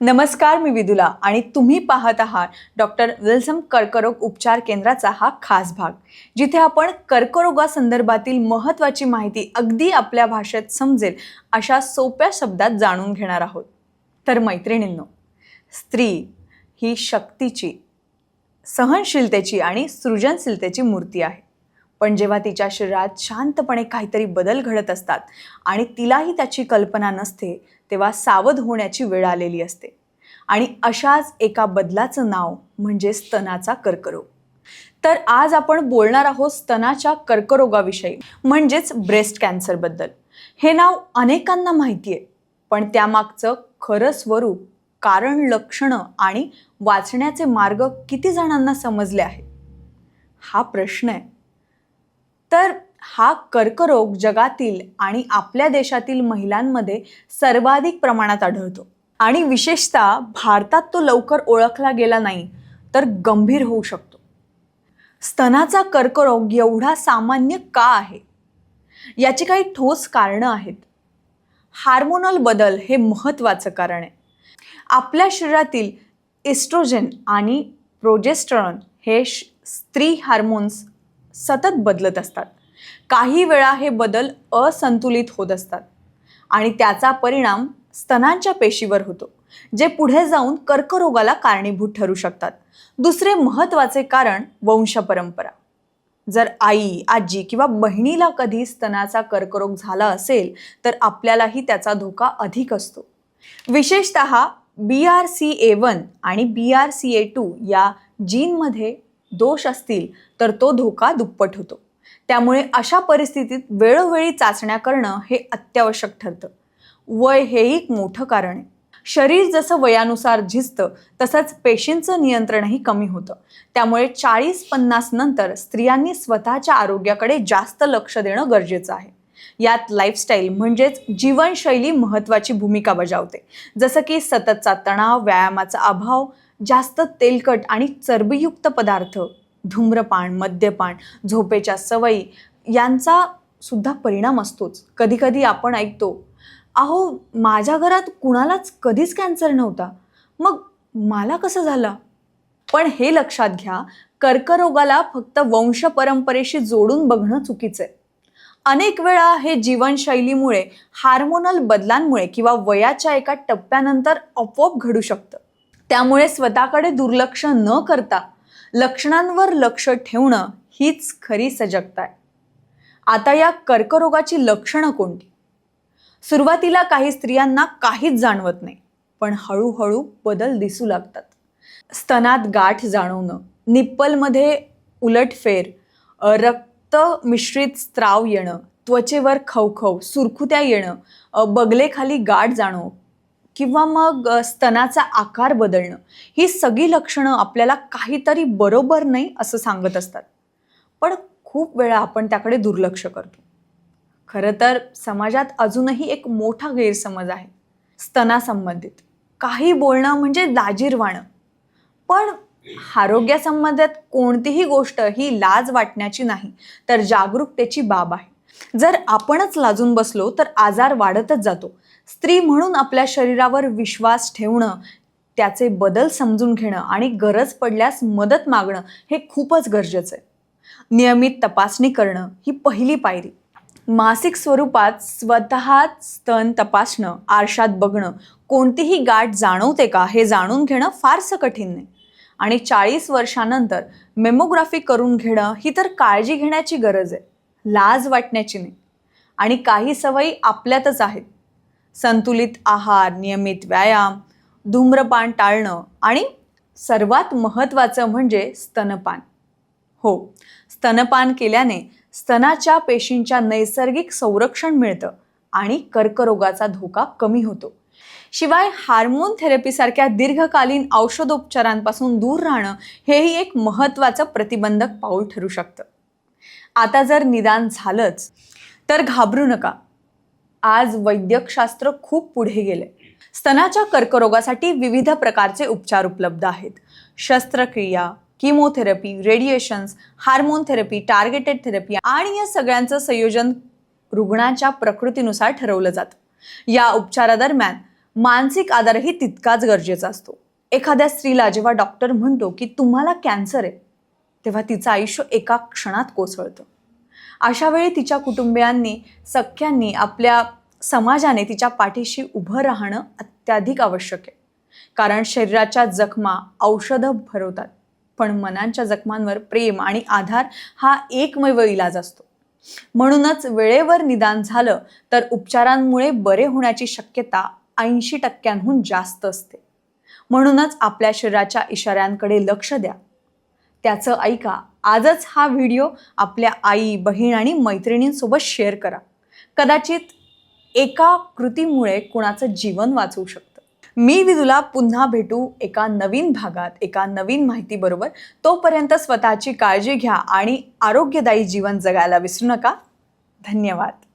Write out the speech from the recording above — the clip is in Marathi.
नमस्कार मी विदुला आणि तुम्ही पाहत आहात डॉक्टर विल्सम कर्करोग उपचार केंद्राचा हा खास भाग जिथे आपण कर्करोगासंदर्भातील महत्त्वाची माहिती अगदी आपल्या भाषेत समजेल अशा सोप्या शब्दात जाणून घेणार आहोत. तर मैत्रिणींनो स्त्री ही शक्तीची सहनशीलतेची आणि सृजनशीलतेची मूर्ती आहे. पण जेव्हा तिच्या शरीरात शांतपणे काहीतरी बदल घडत असतात आणि तिलाही त्याची कल्पना नसते तेव्हा सावध होण्याची वेळ आलेली असते. आणि अशाच एका बदलाचं नाव म्हणजे स्तनाचा कर्करोग. तर आज आपण बोलणार आहोत स्तनाच्या कर्करोगाविषयी म्हणजेच ब्रेस्ट कॅन्सरबद्दल हे नाव अनेकांना माहिती आहे पण त्यामागचं खरं स्वरूप कारण लक्षणं आणि वाचण्याचे मार्ग किती जणांना समजले आहेत? हा प्रश्न आहे. तर हा कर्करोग जगातील आणि आपल्या देशातील महिलांमध्ये सर्वाधिक प्रमाणात आढळतो. आणि विशेषतः भारतात तो लवकर ओळखला गेला नाही तर गंभीर होऊ शकतो. स्तनाचा कर्करोग एवढा सामान्य का आहे? याची काही ठोस कारणं आहेत. हार्मोनल बदल हे महत्त्वाचं कारण आहे. आपल्या शरीरातील एस्ट्रोजन आणि प्रोजेस्ट्रॉन हे श- स्त्री हार्मोन्स सतत बदलत असतात. काही वेळा हे बदल असंतुलित होत असतात. आणि त्याचा परिणाम स्तनांच्या पेशीवर होतो जे पुढे जाऊन कर्करोगाला कारणीभूत ठरू शकतात. दुसरे महत्त्वाचे कारण वंशपरंपरा जर आई आजी किंवा बहिणीला कधी स्तनाचा कर्करोग झाला असेल तर आपल्यालाही त्याचा धोका अधिक असतो. विशेषत B R C A one आणि B R C A two या जीनमध्ये दोष असतील तर तो धोका दुप्पट होतो. त्यामुळे अशा परिस्थितीत वेळोवेळी चाचण्या करणं हे अत्यावश्यक ठरतं. वय हेही एक मोठं कारण आहे. शरीर जसं वयानुसार झिजतं तसंच पेशींचं नियंत्रणही कमी होतं. त्यामुळे चाळीस पन्नास नंतर स्त्रियांनी स्वतःच्या आरोग्याकडे जास्त लक्ष देणं गरजेचं आहे. यात लाईफस्टाईल म्हणजेच जीवनशैली महत्त्वाची भूमिका बजावते. जसं की सततचा तणाव व्यायामाचा अभाव जास्त तेलकट आणि चरबीयुक्त पदार्थ धूम्रपान मद्यपान झोपेच्या सवयी यांचा सुद्धा परिणाम असतोच. कधीकधी आपण ऐकतो अहो माझ्या घरात कुणालाच कधीच कॅन्सर नव्हता. मग मला कसं झालं? पण हे लक्षात घ्या कर्करोगाला फक्त वंश परंपरेशी जोडून बघणं चुकीचं आहे अनेक वेळा हे जीवनशैलीमुळे हार्मोनल बदलांमुळे किंवा वयाच्या एका टप्प्यानंतर आपोआप घडू शकतं. त्यामुळे स्वतःकडे दुर्लक्ष न करता लक्षणांवर लक्ष ठेवणं हीच खरी सजगता आहे. आता या कर्करोगाची लक्षणं कोणती? सुरुवातीला काही स्त्रियांना काहीच जाणवत नाही पण हळूहळू बदल दिसू लागतात. स्तनात गाठ जाणवणं निप्पलमध्ये उलटफेर रक्त मिश्रित स्त्राव येणं त्वचेवर खवखव सुरखुत्या येणं बगलेखाली गाठ जाणव किंवा मग स्तनाचा आकार बदलणं ही सगळी लक्षणं आपल्याला काहीतरी बरोबर नाही असं सांगत असतात. पण खूप वेळा आपण त्याकडे दुर्लक्ष करतो. खरं तर समाजात अजूनही एक मोठा गैरसमज आहे. स्तनासंबंधित. काही बोलणं म्हणजे लाजीरवाणं. पण आरोग्यासंबंधित कोणतीही गोष्ट ही लाज वाटण्याची नाही तर जागरूकतेची बाब आहे. जर आपणच लाजून बसलो तर आजार वाढतच जातो. स्त्री म्हणून आपल्या शरीरावर विश्वास ठेवणं त्याचे बदल समजून घेणं आणि गरज पडल्यास मदत मागणं हे खूपच गरजेचं आहे. नियमित तपासणी करणं ही पहिली पायरी. मासिक स्वरूपात स्वतः स्तन तपासणं आरशात बघणं कोणतीही गाठ जाणवते का हे जाणून घेणं फारसं कठीण नाही. आणि चाळीस वर्षानंतर मेमोग्राफी करून घेणं ही तर काळजी घेण्याची गरज आहे. लाज वाटण्याची नाही. आणि काही सवयी आपल्यातच आहेत. संतुलित आहार नियमित व्यायाम धूम्रपान टाळणं आणि सर्वात महत्त्वाचं म्हणजे स्तनपान. हो स्तनपान केल्याने स्तनाच्या पेशींच्या नैसर्गिक संरक्षण मिळतं आणि कर्करोगाचा धोका कमी होतो. शिवाय हार्मोन थेरपीसारख्या दीर्घकालीन औषधोपचारांपासून दूर राहणं हेही एक महत्त्वाचं प्रतिबंधक पाऊल ठरू शकतं. आता जर निदान झालंच तर घाबरू नका. आज वैद्यकशास्त्र खूप पुढे गेले. स्तनाच्या कर्करोगासाठी विविध प्रकारचे उपचार उपलब्ध आहेत. शस्त्रक्रिया chemotherapy radiations hormone therapy targeted therapy आणि या सगळ्यांचं संयोजन रुग्णाच्या प्रकृतीनुसार ठरवलं जातं. या उपचारादरम्यान मानसिक आधारही तितकाच गरजेचा असतो. एखाद्या स्त्रीला जेव्हा डॉक्टर म्हणतो की तुम्हाला कॅन्सर आहे तेव्हा तिचं आयुष्य एका क्षणात कोसळतं. अशा वेळी तिच्या कुटुंबियांनी सख्यांनी आपल्या समाजाने तिच्या पाठीशी उभं राहणं अत्याधिक आवश्यक आहे. कारण शरीराच्या जखमा औषधं भरवतात पण मनांच्या जखमांवर प्रेम आणि आधार हा एकमेव इलाज असतो. म्हणूनच वेळेवर निदान झालं तर उपचारांमुळे बरे होण्याची शक्यता ऐंशी टक्क्यांहून जास्त असते. म्हणूनच आपल्या शरीराच्या इशाऱ्यांकडे लक्ष द्या. त्याचं ऐका आजच हा व्हिडिओ आपल्या आई बहीण आणि मैत्रिणींसोबत शेअर करा. कदाचित एका कृतीमुळे कुणाचं जीवन वाचवू शकतं. मी विदुला पुन्हा भेटू एका नवीन भागात एका नवीन माहितीबरोबर. तोपर्यंत स्वतःची काळजी घ्या आणि आरोग्यदायी जीवन जगायला विसरू नका. धन्यवाद.